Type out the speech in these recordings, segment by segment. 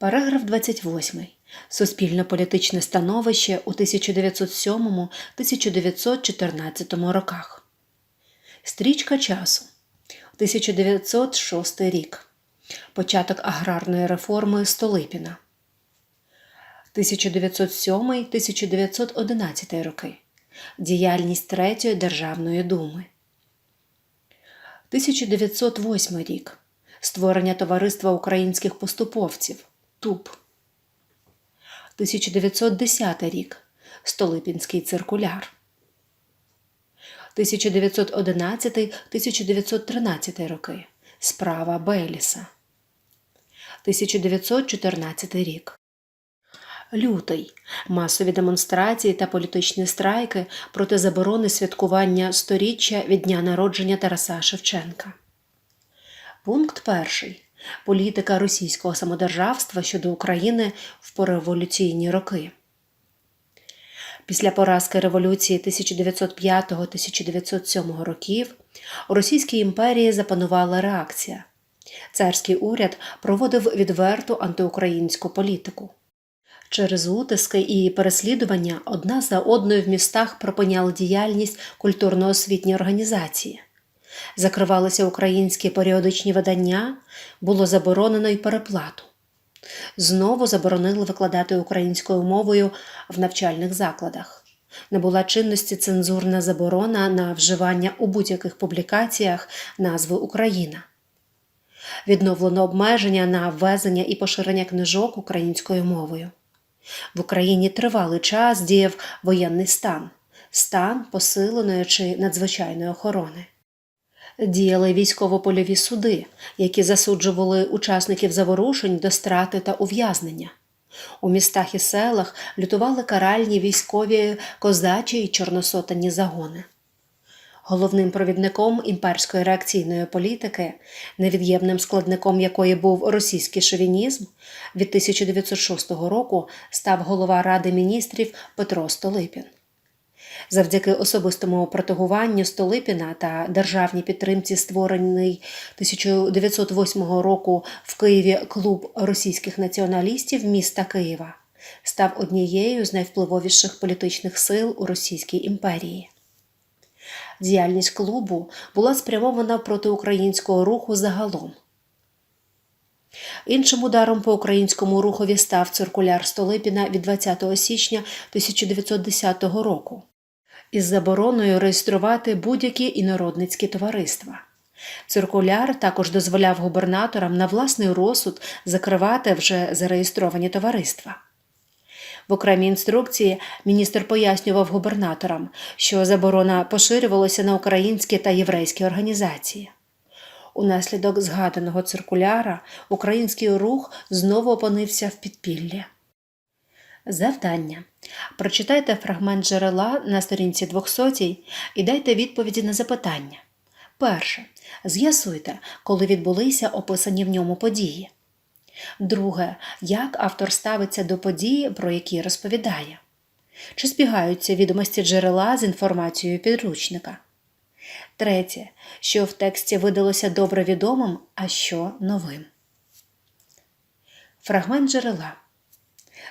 Параграф 28. Суспільно-політичне становище у 1907-1914 роках. Стрічка часу. 1906 рік. Початок аграрної реформи Столипіна. 1907-1911 роки. Діяльність Третьої Державної думи. 1908 рік. Створення Товариства українських поступовців. ТУП. 1910 рік. Столипінський циркуляр. 1911-1913 роки. Справа Беліса. 1914 рік. Лютий. Масові демонстрації та політичні страйки проти заборони святкування сторіччя від дня народження Тараса Шевченка. Пункт перший. Політика російського самодержавства щодо України в пореволюційні роки. Після поразки революції 1905-1907 років у Російській імперії запанувала реакція. Царський уряд проводив відверту антиукраїнську політику. Через утиски і переслідування одна за одною в містах припиняли діяльність культурно-освітні організації. Закривалися українські періодичні видання, було заборонено й переплату. Знову заборонили викладати українською мовою в навчальних закладах. Не була чинності цензурна заборона на вживання у будь-яких публікаціях назви Україна. Відновлено обмеження на ввезення і поширення книжок українською мовою. В Україні тривалий час діяв воєнний стан, стан посиленої чи надзвичайної охорони. Діяли військово-польові суди, які засуджували учасників заворушень до страти та ув'язнення. У містах і селах лютували каральні військові козачі й чорносотенні загони. Головним провідником імперської реакційної політики, невід'ємним складником якої був російський шовінізм, від 1906 року став голова Ради міністрів Петро Столипін. Завдяки особистому протегуванню Столипіна та державній підтримці створений 1908 року в Києві клуб російських націоналістів міста Києва став однією з найвпливовіших політичних сил у Російській імперії. Діяльність клубу була спрямована проти українського руху загалом. Іншим ударом по українському рухові став циркуляр Столипіна від 20 січня 1910 року із забороною реєструвати будь-які інородницькі товариства. Циркуляр також дозволяв губернаторам на власний розсуд закривати вже зареєстровані товариства. В окремій інструкції міністр пояснював губернаторам, що заборона поширювалася на українські та єврейські організації. Унаслідок згаданого циркуляра український рух знову опинився в підпіллі. Завдання. Прочитайте фрагмент джерела на сторінці 200 і дайте відповіді на запитання. Перше. З'ясуйте, коли відбулися описані в ньому події. Друге. Як автор ставиться до події, про які розповідає. Чи збігаються відомості джерела з інформацією підручника? Третє. Що в тексті видалося добре відомим, а що новим. Фрагмент джерела.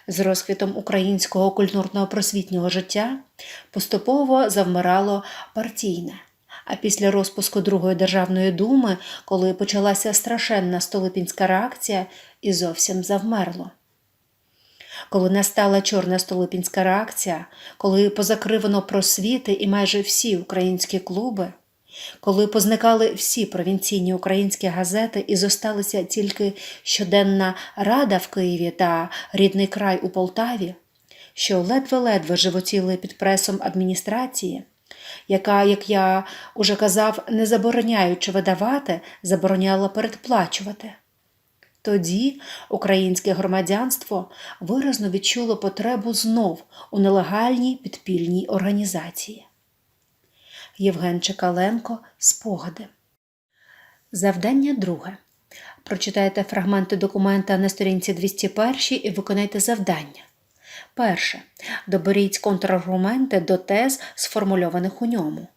З розквітом українського культурно-просвітнього життя поступово завмирало партійне. А після розпуску Другої державної думи, коли почалася страшенна столипінська реакція, і зовсім завмерло. Коли настала чорна столипінська реакція, коли позакривано просвіти і майже всі українські клуби, коли позникали всі провінційні українські газети і зосталися тільки щоденна рада в Києві та рідний край у Полтаві, що ледве-ледве животіли під пресом адміністрації, яка, як я уже казав, не забороняючи видавати, забороняла передплачувати. Тоді українське громадянство виразно відчуло потребу знов у нелегальній підпільній організації. Євген Чекаленко Спогади. Завдання друге. Прочитайте фрагменти документа на сторінці 201 і виконайте завдання. Перше. Доберіть контраргументи до тез, сформульованих у ньому.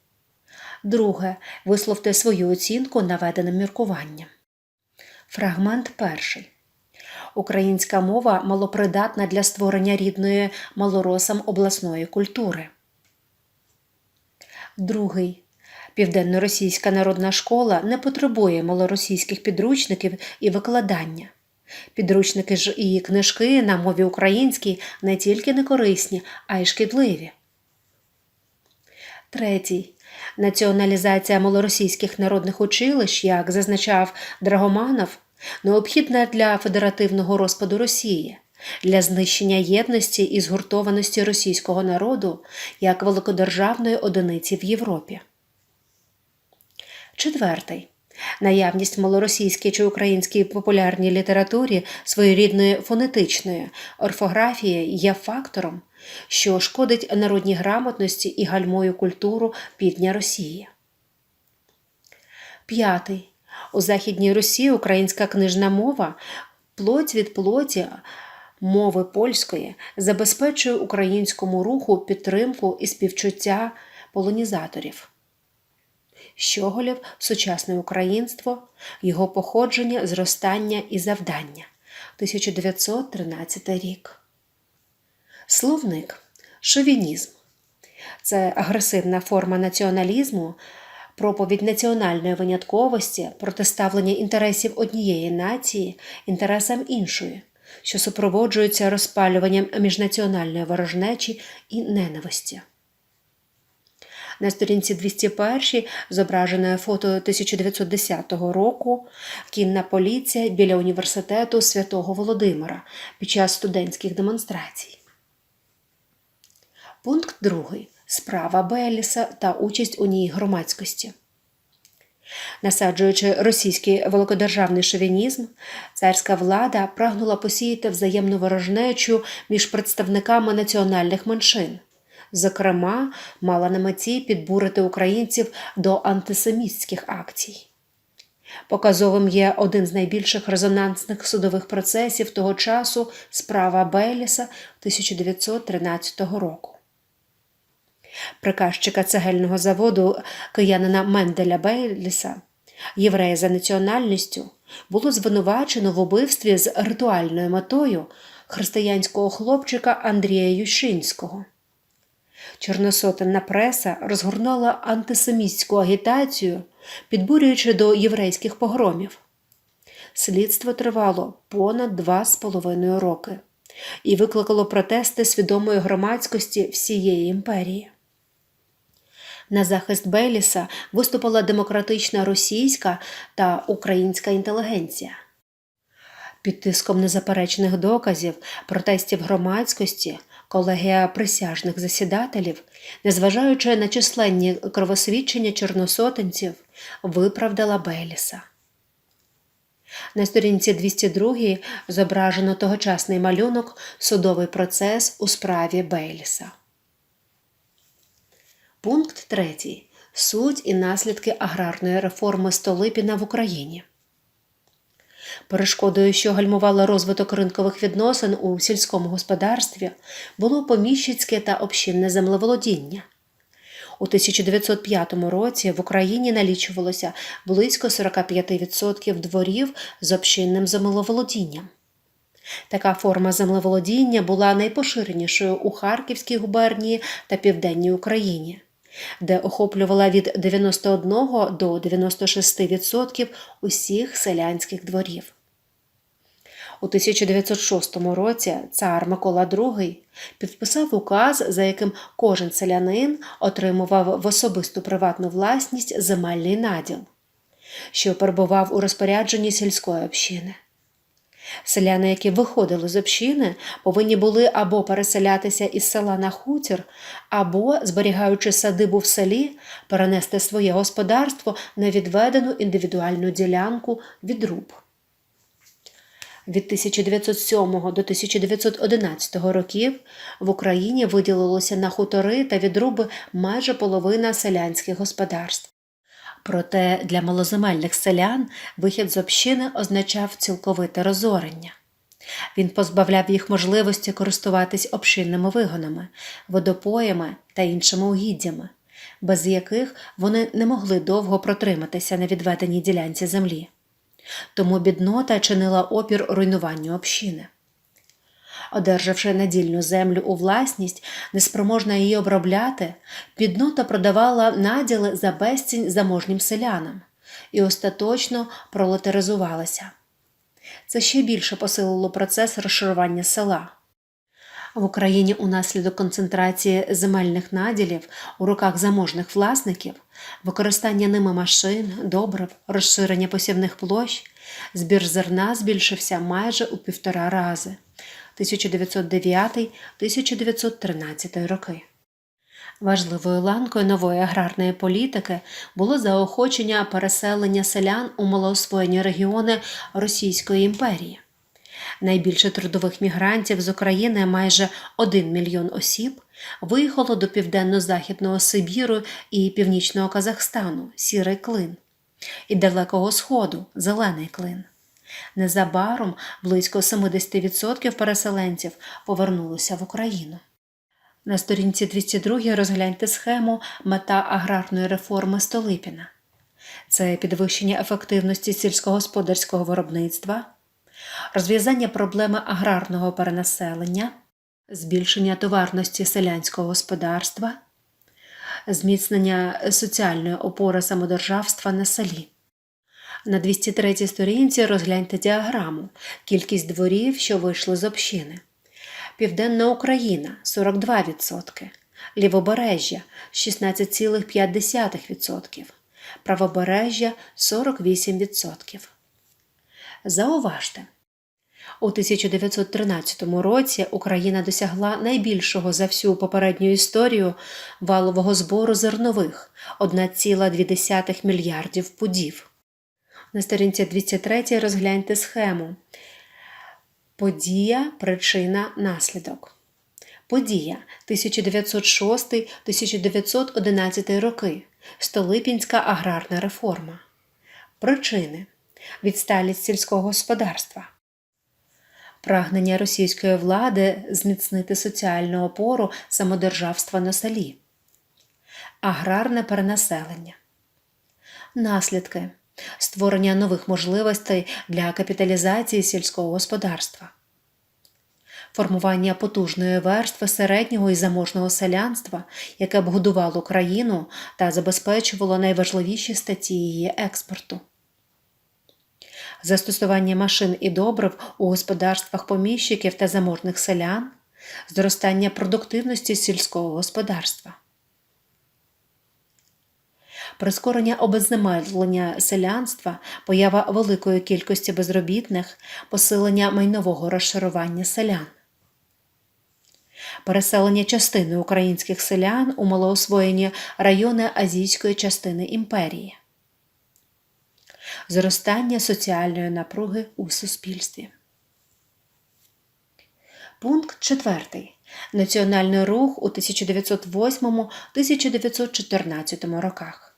Друге. Висловте свою оцінку наведеним міркуванням. Фрагмент перший. Українська мова малопридатна для створення рідної малоросам обласної культури. Другий. Південно-російська народна школа не потребує малоросійських підручників і викладання. Підручники ж і книжки на мові українській не тільки не корисні, а й шкідливі. Третій. Націоналізація малоросійських народних училищ, як зазначав Драгоманов, необхідна для федеративного розпаду Росії, для знищення єдності і згуртованості російського народу як великодержавної одиниці в Європі. Четвертий. Наявність в малоросійській чи українській популярній літературі своєрідної фонетичної орфографії є фактором, що шкодить народній грамотності і гальмою культуру півдня Росії. П'ятий. У Західній Росії українська книжна мова плоть від плоті мови польської забезпечує українському руху підтримку і співчуття полонізаторів. Щоголів сучасне українство, його походження, зростання і завдання. 1913 рік. Словник шовінізм це агресивна форма націоналізму, проповідь національної винятковості, протиставлення інтересів однієї нації інтересам іншої, що супроводжується розпалюванням міжнаціональної ворожнечі і ненависті. На сторінці 201 зображене фото 1910 року кінна поліція біля університету Святого Володимира під час студентських демонстрацій. Пункт 2. Справа Беліса та участь у ній громадськості. Насаджуючи російський великодержавний шовінізм, царська влада прагнула посіяти взаємну ворожнечу між представниками національних меншин. Зокрема, мала на меті підбурити українців до антисемітських акцій. Показовим є один з найбільших резонансних судових процесів того часу справа Бейліса 1913 року. Приказчика цегельного заводу киянина Менделя Бейліса, єврея за національністю, було звинувачено в убивстві з ритуальною метою християнського хлопчика Андрія Ющинського. Чорносотенна преса розгорнула антисемітську агітацію, підбурюючи до єврейських погромів. Слідство тривало понад два з половиною роки і викликало протести свідомої громадськості всієї імперії. На захист Бейліса виступила демократична російська та українська інтелігенція. Під тиском незаперечних доказів, протестів громадськості, колегія присяжних засідателів, незважаючи на численні кровосвідчення чорносотенців, виправдала Бейліса. На сторінці 202 зображено тогочасний малюнок Судовий процес у справі Бейліса. Пункт 3. Суть і наслідки аграрної реформи Столипіна в Україні. Перешкодою, що гальмувала розвиток ринкових відносин у сільському господарстві, було поміщицьке та общинне землеволодіння. У 1905 році в Україні налічувалося близько 45% дворів з общинним землеволодінням. Така форма землеволодіння була найпоширенішою у Харківській губернії та Південній Україні, де охоплювала від 91 до 96% усіх селянських дворів. У 1906 році цар Микола II підписав указ, за яким кожен селянин отримував в особисту приватну власність земельний наділ, що перебував у розпорядженні сільської общини. Селяни, які виходили з общини, повинні були або переселятися із села на хутір, або, зберігаючи садибу в селі, перенести своє господарство на відведену індивідуальну ділянку від руб. Від 1907 до 1911 років в Україні виділилося на хутори та відруби майже половина селянських господарств. Проте для малоземельних селян вихід з общини означав цілковите розорення. Він позбавляв їх можливості користуватись общинними вигонами, водопоями та іншими угіддями, без яких вони не могли довго протриматися на відведеній ділянці землі. Тому біднота чинила опір руйнуванню общини. Одержавши надільну землю у власність, неспроможна її обробляти, біднота продавала наділи за безцінь заможнім селянам і остаточно пролетаризувалася. Це ще більше посилило процес розшарування села. В Україні унаслідок концентрації земельних наділів у руках заможних власників, використання ними машин, добрив, розширення посівних площ, збір зерна збільшився майже у півтора рази 1909-1913 роки. Важливою ланкою нової аграрної політики було заохочення переселення селян у малоосвоєні регіони Російської імперії. Найбільше трудових мігрантів з України, майже 1 мільйон осіб, виїхало до південно-західного Сибіру і північного Казахстану сірий клин, і Далекого Сходу зелений клин. Незабаром близько 70% переселенців повернулося в Україну. На сторінці 202 розгляньте схему мета аграрної реформи Столипіна. Це підвищення ефективності сільськогосподарського виробництва, розв'язання проблеми аграрного перенаселення, збільшення товарності селянського господарства, зміцнення соціальної опори самодержавства на селі. На 203 сторінці розгляньте діаграму кількість дворів, що вийшли з общини. Південна Україна 42%, Лівобережжя 16,5%, Правобережжя 48%. Зауважте, у 1913 році Україна досягла найбільшого за всю попередню історію валового збору зернових 1,2 мільярдів пудів. На сторінці 203 розгляньте схему. Подія, причина, наслідок. Подія 1906-1911 роки. Столипінська аграрна реформа. Причини відсталість сільського господарства. Прагнення російської влади зміцнити соціальну опору самодержавства на селі. Аграрне перенаселення. Наслідки створення нових можливостей для капіталізації сільського господарства, формування потужної верстви середнього і заможного селянства, яке б годувало країну та забезпечувало найважливіші статті її експорту. Застосування машин і добрив у господарствах поміщиків та заможних селян, зростання продуктивності сільського господарства прискорення обезземелення селянства, поява великої кількості безробітних, посилення майнового розшарування селян. Переселення частини українських селян у малоосвоєні райони азійської частини імперії, зростання соціальної напруги у суспільстві. Пункт 4. Національний рух у 1908-1914 роках.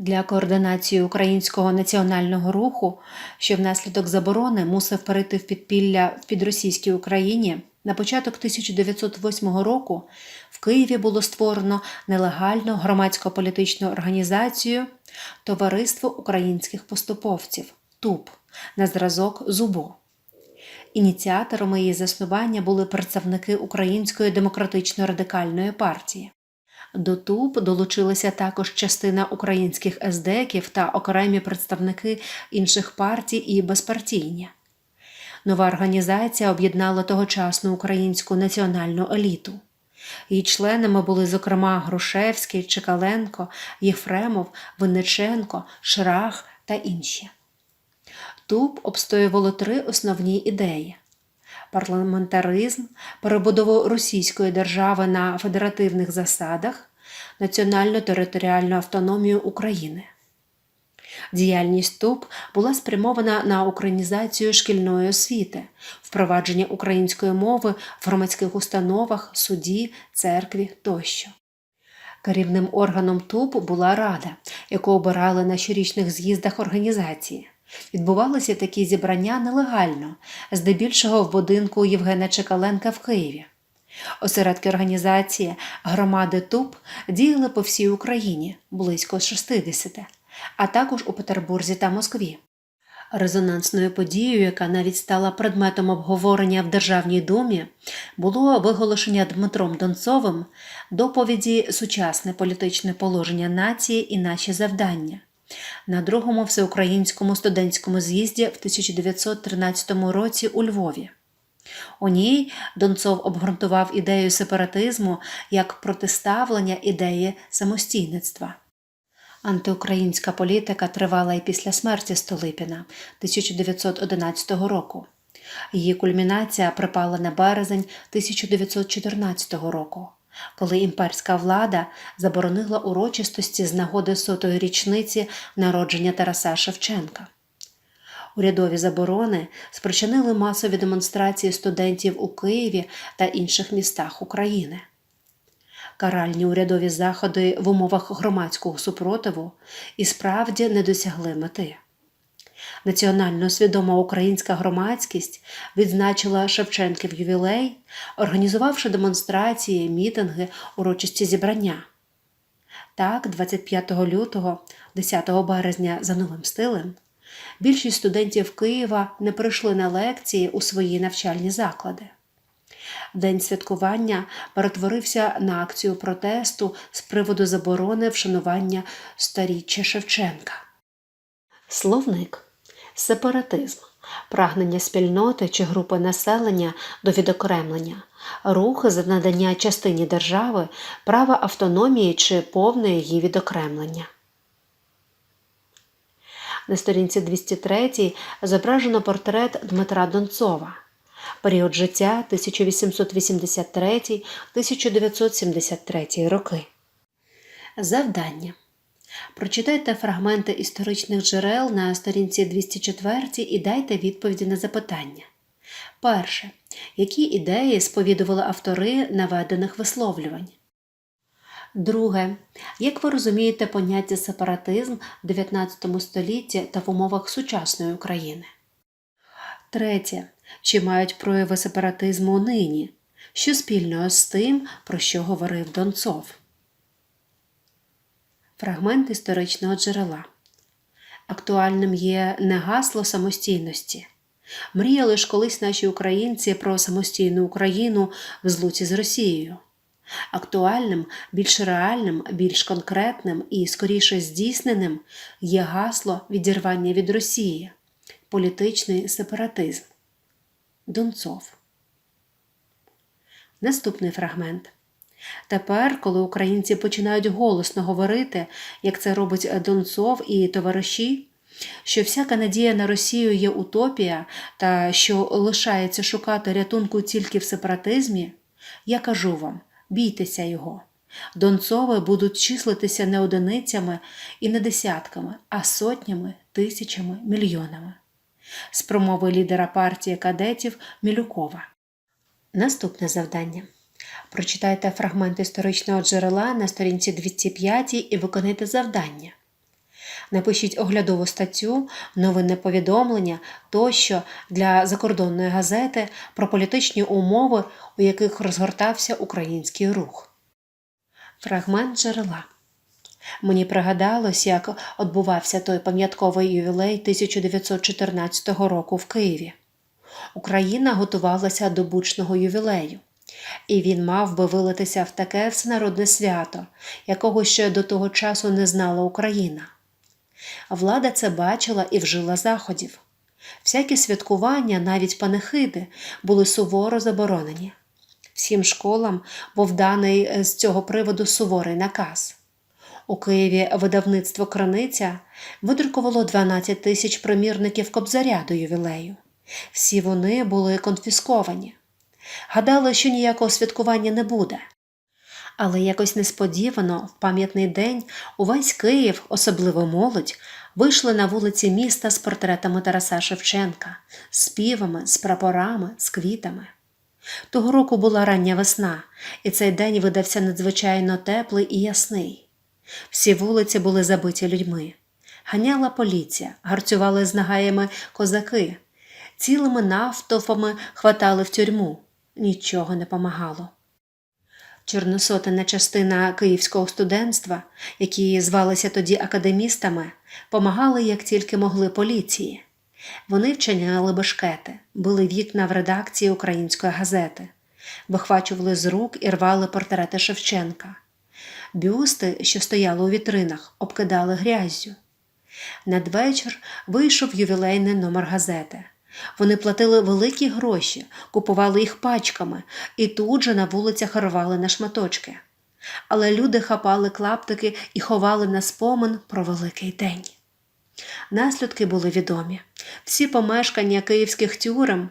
Для координації українського національного руху, що внаслідок заборони мусив перейти в підпілля в підросійській Україні, на початок 1908 року в Києві було створено нелегальну громадсько-політичну організацію Товариство українських поступовців ТУП на зразок ЗУБО. Ініціаторами її заснування були представники Української демократично-радикальної партії. До ТУП долучилася також частина українських ездеків та окремі представники інших партій і безпартійні. Нова організація об'єднала тогочасну українську національну еліту. Її членами були, зокрема, Грушевський, Чекаленко, Єфремов, Винниченко, Шрах та інші. ТУП обстоювало три основні ідеї парламентаризм, перебудову російської держави на федеративних засадах, національно-територіальну автономію України. Діяльність ТУП була спрямована на українізацію шкільної освіти, впровадження української мови в громадських установах, суді, церкві тощо. Керівним органом ТУП була рада, яку обирали на щорічних з'їздах організації. Відбувалися такі зібрання нелегально, здебільшого в будинку Євгена Чекаленка в Києві. Осередки організації громади ТУП діяли по всій Україні близько 60, а також у Петербурзі та Москві. Резонансною подією, яка навіть стала предметом обговорення в Державній думі, було виголошення Дмитром Донцовим доповіді Сучасне політичне положення нації і наші завдання на другому всеукраїнському студентському з'їзді в 1913 році у Львові. У ній Донцов обґрунтував ідею сепаратизму як протиставлення ідеї самостійництва. Антиукраїнська політика тривала і після смерті Столипіна 1911 року. Її кульмінація припала на березень 1914 року, коли імперська влада заборонила урочистості з нагоди сотої річниці народження Тараса Шевченка. Урядові заборони спричинили масові демонстрації студентів у Києві та інших містах України. Каральні урядові заходи в умовах громадського супротиву і справді не досягли мети. Національно свідома українська громадськість відзначила Шевченків ювілей, організувавши демонстрації, мітинги, урочисті зібрання. Так, 25 лютого, 10 березня за новим стилем, більшість студентів Києва не прийшли на лекції у свої навчальні заклади. День святкування перетворився на акцію протесту з приводу заборони вшанування сторіччя Шевченка. Словник сепаратизм, прагнення спільноти чи групи населення до відокремлення, рух за надання частині держави права автономії чи повне її відокремлення. На сторінці 203 зображено портрет Дмитра Донцова. Період життя 1883-1973 роки. Завдання. Прочитайте фрагменти історичних джерел на сторінці 204 і дайте відповіді на запитання. Перше. Які ідеї сповідували автори наведених висловлювань? Друге. Як ви розумієте поняття сепаратизм в 19 столітті та в умовах сучасної України? Третє. Чи мають прояви сепаратизму нині? Що спільного з тим, про що говорив Донцов? Фрагмент історичного джерела. Актуальним є не гасло самостійності. Мріяли ж колись наші українці про самостійну Україну в злуці з Росією. Актуальним, більш реальним, більш конкретним і скоріше здійсненим є гасло відірвання від Росії, політичний сепаратизм. Донцов. Наступний фрагмент. Тепер, коли українці починають голосно говорити, як це робить Донцов і товариші, що всяка надія на Росію є утопія та що лишається шукати рятунку тільки в сепаратизмі, я кажу вам бійтеся його. Донцови будуть числитися не одиницями і не десятками, а сотнями, тисячами, мільйонами. З промови лідера партії кадетів Мілюкова. Наступне завдання. Прочитайте фрагмент історичного джерела на сторінці 205 і виконайте завдання. Напишіть оглядову статтю, новинне повідомлення тощо для закордонної газети про політичні умови, у яких розгортався український рух. Фрагмент джерела. Мені пригадалось, як відбувався той пам'ятковий ювілей 1914 року в Києві. Україна готувалася до бучного ювілею, і він мав би вилитися в таке всенародне свято, якого ще до того часу не знала Україна. Влада це бачила і вжила заходів. Всякі святкування, навіть панихиди, були суворо заборонені. Всім школам був даний з цього приводу суворий наказ. У Києві видавництво Краниця видрукувало 12 тисяч примірників кобзаря до ювілею. Всі вони були конфісковані. Гадали, що ніякого святкування не буде. Але якось несподівано, в пам'ятний день, увесь Київ, особливо молодь, вийшли на вулиці міста з портретами Тараса Шевченка, з співами, з прапорами, з квітами. Того року була рання весна, і цей день видався надзвичайно теплий і ясний. Всі вулиці були забиті людьми. Ганяла поліція, гарцювали з нагаями козаки, цілими нафтофами хватали в тюрму. Нічого не помагало. Чорносотена частина київського студентства, які звалися тоді академістами, помагали як тільки могли поліції. Вони вчиняли бешкети, били вікна в редакції української газети, вихвачували з рук і рвали портрети Шевченка. Бюсти, що стояли у вітринах, обкидали гряззю. Надвечір вийшов ювілейний номер газети. Вони платили великі гроші, купували їх пачками і тут же на вулицях рвали на шматочки. Але люди хапали клаптики і ховали на спомин про великий день. Наслідки були відомі. Всі помешкання київських тюрем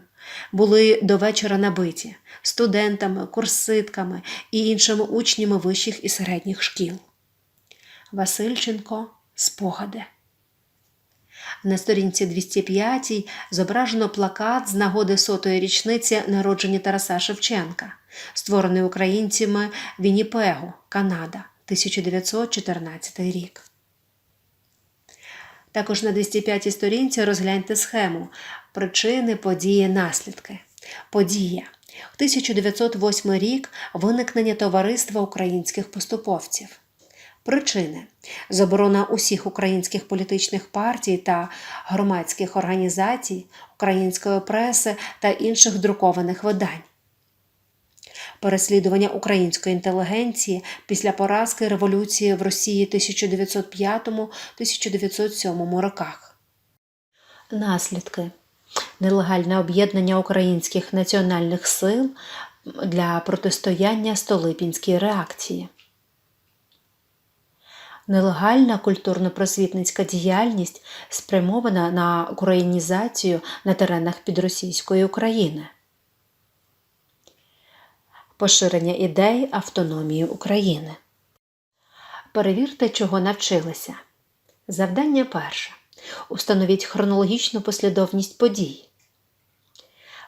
були до вечора набиті студентами, курситками і іншими учнями вищих і середніх шкіл. Васильченко спогади. На сторінці 205 зображено плакат з нагоди сотої річниці народження Тараса Шевченка, створений українцями Вінніпегу, Канада, 1914 рік. Також на 205 сторінці розгляньте схему причини, події, наслідки. Подія. 1908 рік виникнення товариства українських поступовців. Причини заборона усіх українських політичних партій та громадських організацій, української преси та інших друкованих видань. Переслідування української інтелігенції після поразки революції в Росії 1905-1907 роках. Наслідки нелегальне об'єднання українських національних сил для протистояння Столипінській реакції. Нелегальна культурно-просвітницька діяльність спрямована на українізацію на теренах підросійської України. Поширення ідей автономії України. Перевірте, чого навчилися. Завдання перше. Установіть хронологічну послідовність подій.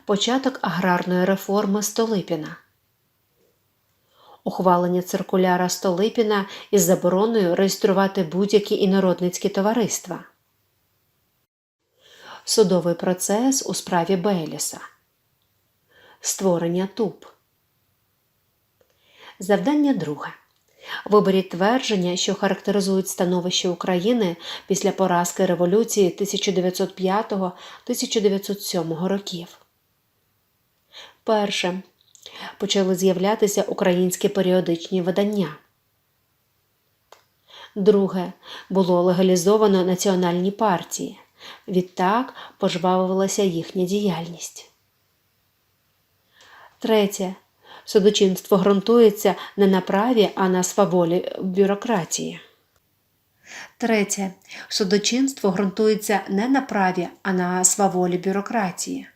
Початок аграрної реформи Столипіна. Ухвалення циркуляра Столипіна із забороною реєструвати будь-які інородницькі товариства. Судовий процес у справі Бейліса. Створення ТУП. Завдання друге. Виберіть твердження, що характеризують становище України після поразки революції 1905-1907 років. Перше. Почали з'являтися українські періодичні видання. Друге. Було легалізовано національні партії. Відтак пожвавилася їхня діяльність. Третє. Судочинство ґрунтується не на праві, а на сваволі бюрократії. Третє. Судочинство ґрунтується не на праві, а на сваволі бюрократії.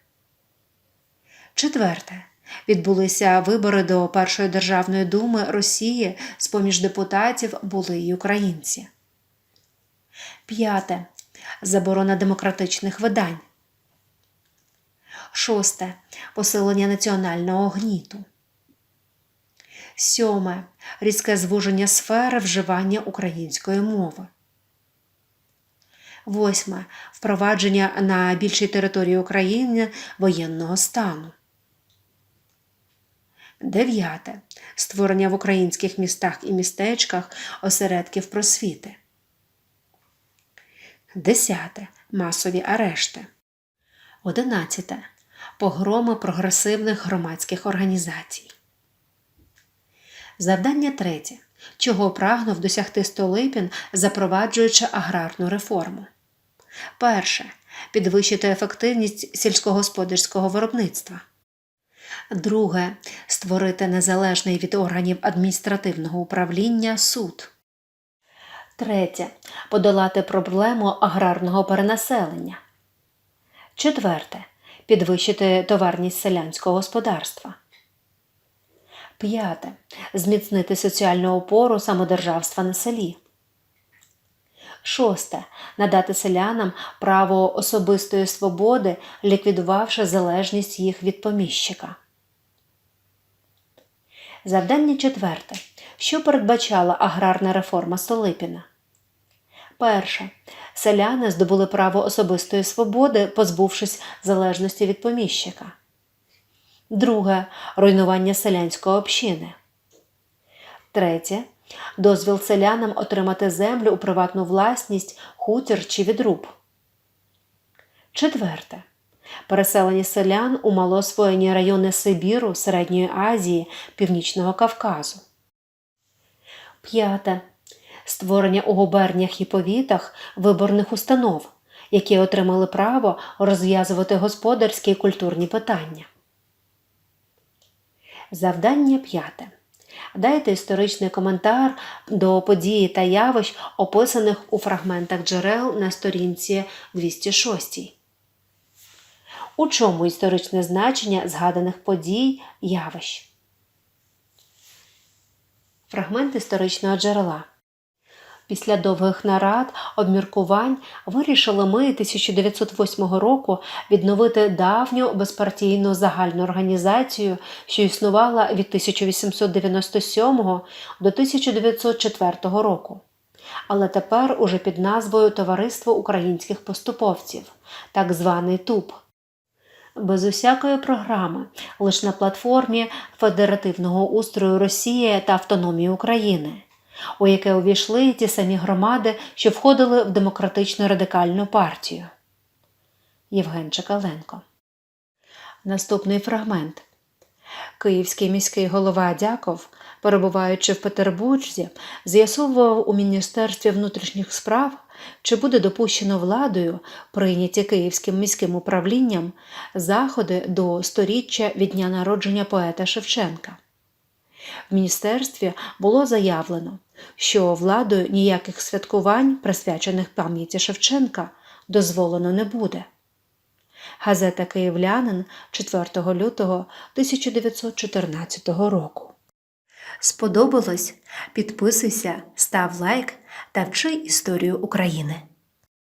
Четверте. Відбулися вибори до Першої державної думи Росії, з поміж депутатів були й українці. П'яте. Заборона демократичних видань. Шосте. Посилення національного гніту. Сьоме. Різке звуження сфери вживання української мови. Восьме. Впровадження на більшій території України воєнного стану. Дев'яте. Створення в українських містах і містечках осередків просвіти. Десяте. Масові арешти. Одинадцяте. Погроми прогресивних громадських організацій. Завдання третє. Чого прагнув досягти Столипін, запроваджуючи аграрну реформу. Перше. Підвищити ефективність сільськогосподарського виробництва. Друге. Створити незалежний від органів адміністративного управління суд. Третє. Подолати проблему аграрного перенаселення. Четверте. Підвищити товарність селянського господарства. П'яте. Зміцнити соціальну опору самодержавства на селі. Шосте. Надати селянам право особистої свободи, ліквідувавши залежність їх від поміщика. Завдання четверте. Що передбачала аграрна реформа Столипіна? Перше. Селяни здобули право особистої свободи, позбувшись залежності від поміщика. Друге руйнування селянської общини. Третє дозвіл селянам отримати землю у приватну власність, хутір чи відруб. Четверте. Переселення селян у малоосвоєні райони Сибіру, Середньої Азії, Північного Кавказу. П'яте. Створення у губерніях і повітах виборних установ, які отримали право розв'язувати господарські і культурні питання. Завдання п'яте. Дайте історичний коментар до події та явищ, описаних у фрагментах джерел на сторінці 206. У чому історичне значення згаданих подій явищ? Фрагмент історичного джерела. Після довгих нарад, обміркувань вирішили ми 1908 року відновити давню безпартійну загальну організацію, що існувала від 1897 до 1904 року. Але тепер уже під назвою Товариство українських поступовців, так званий ТУП. Без усякої програми, лише на платформі Федеративного устрою Росії та автономії України у яке увійшли ті самі громади, що входили в демократичну радикальну партію. Євген Чекаленко. Наступний фрагмент. Київський міський голова Дяков, перебуваючи в Петербурзі, з'ясовував у Міністерстві внутрішніх справ, чи буде допущено владою, прийняті Київським міським управлінням, заходи до сторіччя від дня народження поета Шевченка. В міністерстві було заявлено, що владою ніяких святкувань, присвячених пам'яті Шевченка, дозволено не буде. Газета Київлянин 4 лютого 1914 року. Сподобалось? Підписуйся, став лайк та вчи історію України.